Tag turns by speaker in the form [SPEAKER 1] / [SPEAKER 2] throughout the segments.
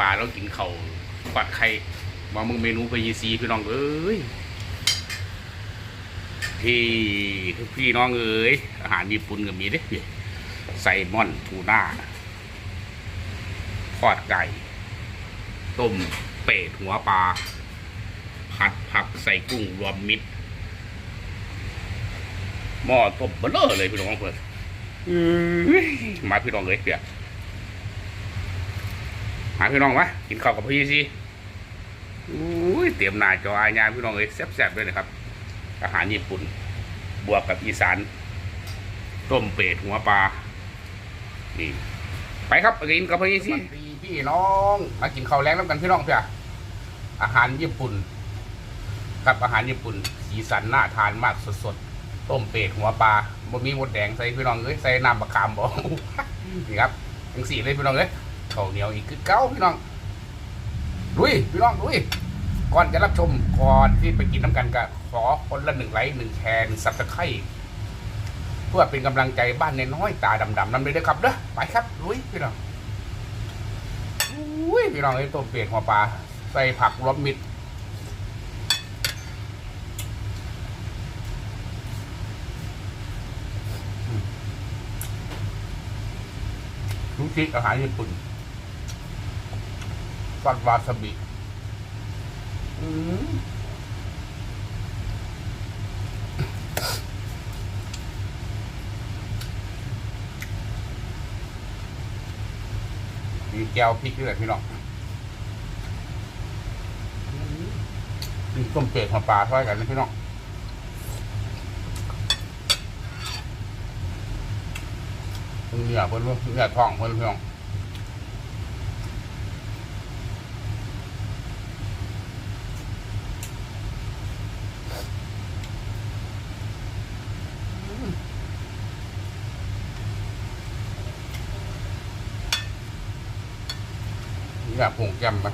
[SPEAKER 1] ปลาแล้วกินเขา่าปัดไข่มามึงเมนูไปยีซีพี่น้องเอ้ยพี่พี่น้องเอ้ยอาหารญี่ปุ่นก็มีเด้ไซมอนทูน่าทอดไก่ ต้มเป็ดหัวปลาผัดผักใส่กุ้งรวมมิตรหม้อต้มเบลอเลยพี่น้องเพื่อนมาพี่น้องเลยเปียก หาพี่น้องวะกินข้าวกับพี่สิอุ้ยเตรียมหน้าจออายาพี่น้องเอ้ยแซ่บๆเลยนะครับ อาหารญี่ปุ่น บวกกับอีสาน ต้มเป็ดหัวปลา นี่ ไปครับไปกินกับพี่สิพี่น้อง มากินข้าวแรงน้ำกันพี่น้องเพื่ออาหารญี่ปุ่น กับอาหารญี่ปุ่น สีสันน่าทานมากสดๆ ต้มเป็ดหัวปลาบะมีหมดแดงใส่พี่น้องเอ้ยใส่น้ำปมะขามบอกนี่ครับยังสีเลยพี่น้องเอ้ย เขาเหนียวอีกคือเก้าพี่น้องลุยพี่น้องลุยก่อนจะรับชมก่อนที่ไปกินน้ำกันก็ขอคนละหนึ่งไลค์หนึ่งแชร์หนึ่งซับตะไครต์เพื่อเป็นกำลังใจบ้านในน้อยตาดำๆนั่นเลยนะครับเด้อไปครับลุยพี่น้องอุ้ยพี่น้องไอ้ตัวเป็ดหัวปลาใส่ผักรวมมิดรู้จิอาหารญี่ปุ่น ปัดวาสบิมีแก้วพริกด้วยพี่น้องมีต้มเป็ดของปลาทอดกันนะพี่น้องเนื้อเพิ่นเนื้อท้องเพิ่นพี่น้อง อยากหงแกมไหม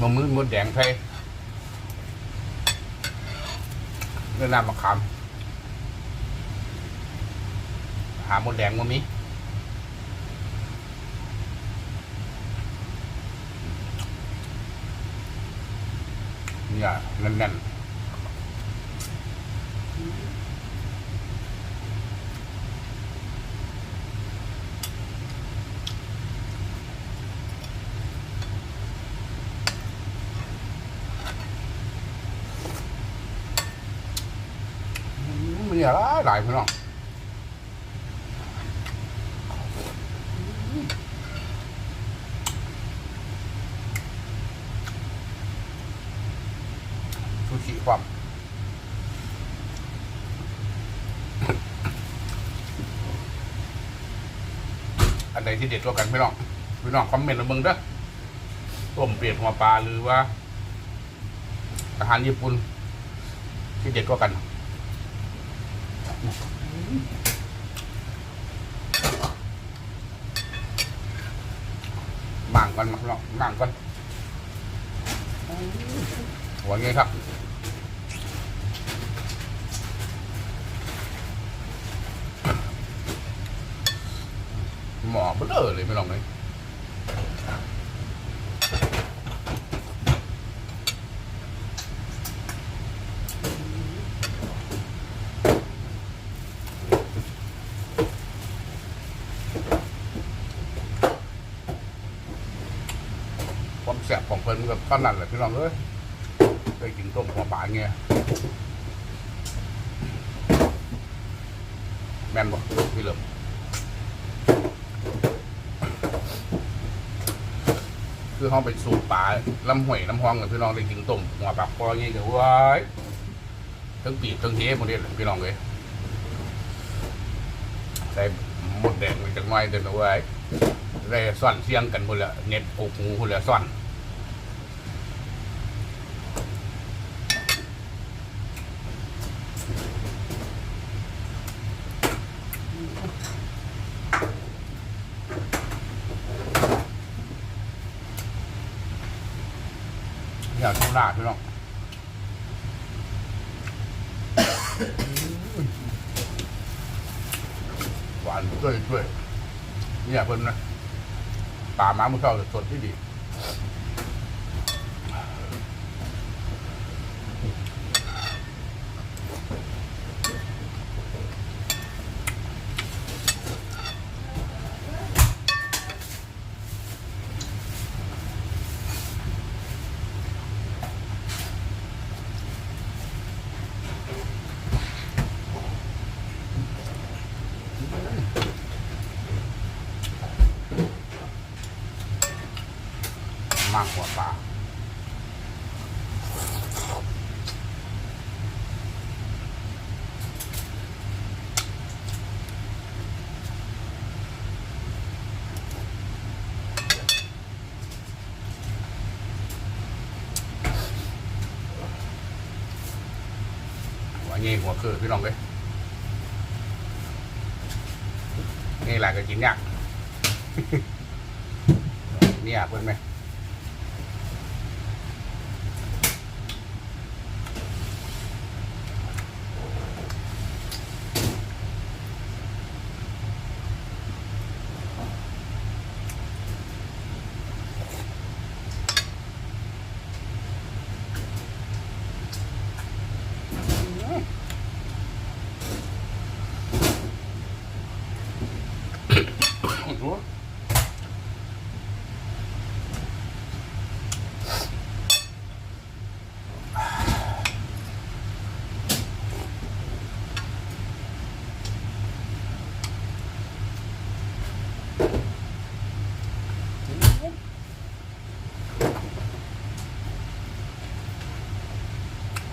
[SPEAKER 1] มามือแดงไทยเรื่องน้ำมะขาหมดแดงมามีเนี่ยแน่นๆ ยหลายหลายพี่น้องซูชิความอันใดที่เด็ดกว่ากันพี่น้องพี่น้องคอมเมนต์มาเบิงเด้อต้มเปลี่ยนหัวปลาหรือว่าอาหารญี่ปุ่นที่เด็ดกว่ากัน นะบางก่อนมาลองบางก่นหัวไงครับหมอเบลอเลยไม่ลองเลย แสบของเพิ่นกับป้านั่นแหละพี่น้องเอ้ยไปกินต้มหัวปลาเงี้ยแม่นบ่พี่เลิมคือห้องไปสูบปลาลำห้วยลำห้องกับพี่น้องได้กินต้มหัวปลาคอเงี้ยกับว้ายทั้งปีบทั้งเทปหมดเลยพี่น้องเลยใส่หมดแดงไปจากน้อยเดินเอาไว้ได้ซ่อนเสียงกันหมดละเน็ตโอ้โหหมดละซ่อน จากโคราชพี่น้องหวานด้วยด้วย
[SPEAKER 2] เนี่
[SPEAKER 1] ยเพิ่นนะป่าม้ามือเข้าสดที่ดี มากกว่าปลาหัวเงี้ยหัวคือพี่น้องเลยนี่แหละก็กินยากเนี่ยเพื่อนไหม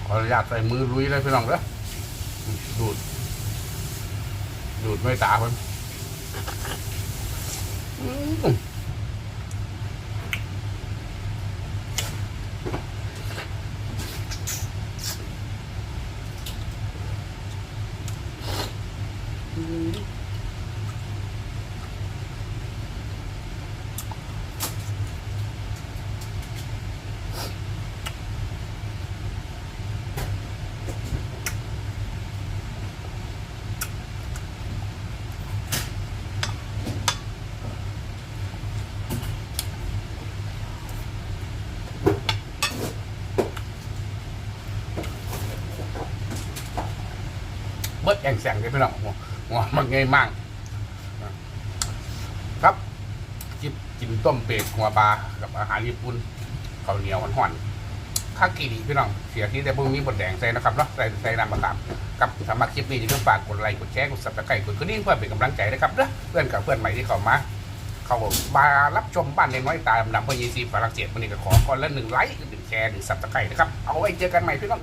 [SPEAKER 1] ขออนุญาตใส่มือลุยเลยพี่น้องเด้อดูด ดูดไม่ตาเพิ่น เบิดแองแสงเลยพี่น้องหัวหัวมันง่ายมากครับจิบกินต้มเป็ดหัวปลากับอาหารญี่ปุ่นข้าวเหนียวห่อนๆข้าวกีดีพี่น้องเสียที่แต่พวกนี้บดแดงใส่นะครับเนาะใส่ใส่น้ำมะขามกับสำหรับคลิปนี้อย่าลืมฝากกดไลค์กดแชร์กดซับสไครต์กดกระดิ่งเพื่อเป็นกำลังใจนะครับเด้อเพื่อนกับเพื่อนใหม่ที่เข้ามาเขามารับชมบ้านในน้อยตาดำพ่อยีซีฝรั่งเศสวันนี้ก็ขอก่อนละหนึ่งไลค์หนึ่งแชร์หนึ่งซับสไครต์นะครับเอาไว้เจอกันใหม่พี่น้อง